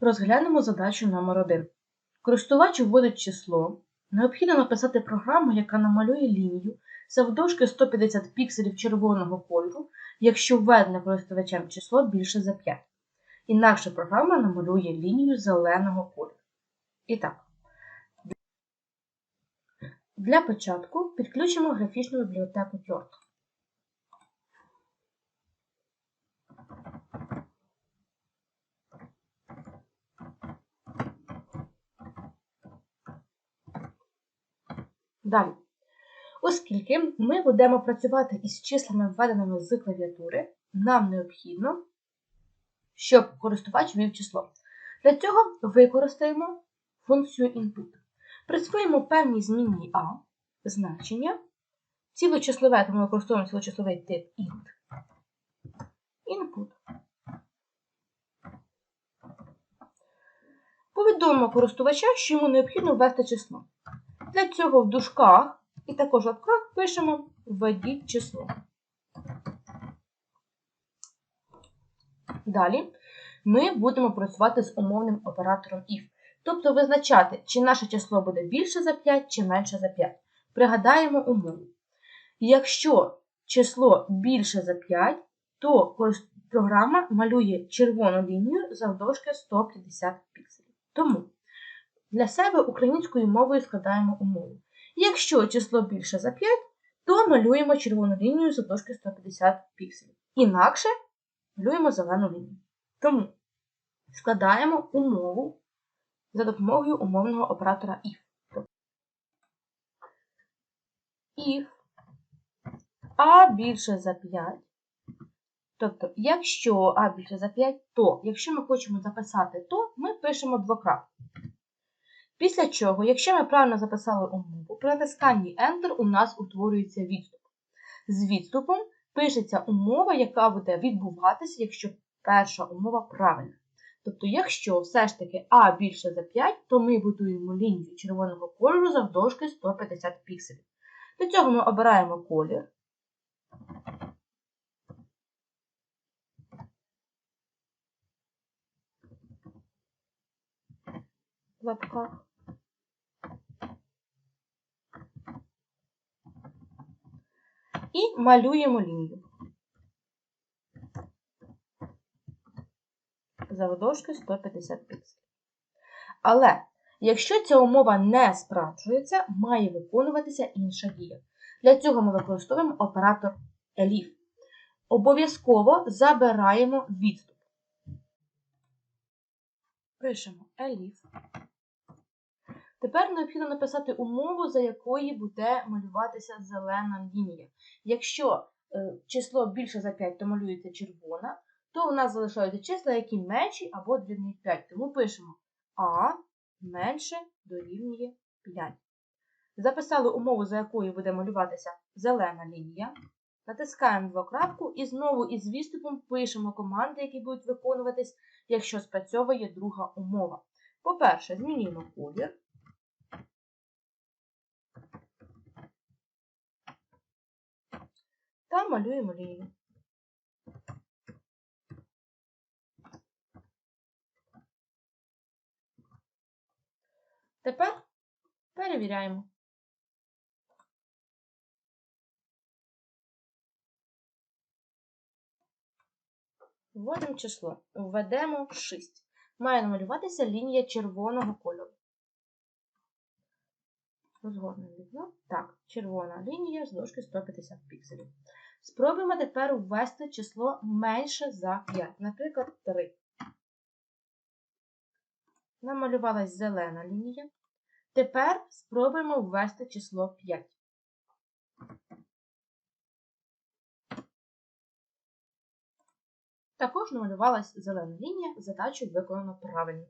Розглянемо задачу номер 1 Користувач вводить число. Необхідно написати програму, яка намалює лінію завдовжки 150 пікселів червоного кольору, якщо введене користувачем число більше за 5. Інакше програма намалює лінію зеленого кольору. І так. Для початку підключимо графічну бібліотеку Turtle. Далі. Оскільки ми будемо працювати із числами, введеними з клавіатури, нам необхідно, щоб користувач ввів число. Для цього використаємо функцію input. Присвоїмо певній змінній А значення. Цілочислове, тому використовуємо цілочисловий тип int. Input. Повідомимо користувача, що йому необхідно ввести число. Для цього в дужках і також в лапках пишемо введіть число. Далі ми будемо працювати з умовним оператором if, тобто визначати, чи наше число буде більше за 5, чи менше за 5. Пригадаємо умову. Якщо число більше за 5, то програма малює червону лінію завдовжки 150 пікселів. Тому для себе українською мовою складаємо умову. Якщо число більше за 5, то малюємо червону лінію завдовжки 150 пікселів. Інакше малюємо зелену лінію. Тому складаємо умову за допомогою умовного оператора if. If А більше за 5. Тобто, якщо А більше за 5, то якщо ми хочемо записати то, ми пишемо двокрапку. Після чого, якщо ми правильно записали умову, при натисканні Enter у нас утворюється відступ. З відступом пишеться умова, яка буде відбуватися, якщо перша умова правильна. Тобто, якщо все ж таки А більше за 5, то ми будуємо лінію червоного кольору завдовжки 150 пікселів. Для цього ми обираємо колір. В лапках. І малюємо лінію. Завдовжки 150 пікселів. Але, якщо ця умова не справджується, має виконуватися інша дія. Для цього ми використовуємо оператор elif. Обов'язково забираємо відступ. Пишемо elif. Тепер необхідно написати умову, за якої буде малюватися зелена лінія. Якщо е, число більше за 5, то малюється червона, то у нас залишаються числа, які менші або дорівнюють 5. Тому пишемо А менше дорівнює 5. Записали умову, за якою буде малюватися зелена лінія. Натискаємо двокрапку і знову із відступом пишемо команди, які будуть виконуватись, якщо спрацьовує друга умова. По-перше, змінюємо колір. Та малюємо лінію. Тепер перевіряємо. Вводимо число. Введемо 6. Має намалюватися лінія червоного кольору. Розгорнемо вікно. Так, червона лінія з дошки 150 пікселів. Спробуємо тепер ввести число менше за 5, наприклад, 3. Намалювалась зелена лінія. Тепер спробуємо ввести число 5. Також намалювалась зелена лінія, задачу виконано правильно.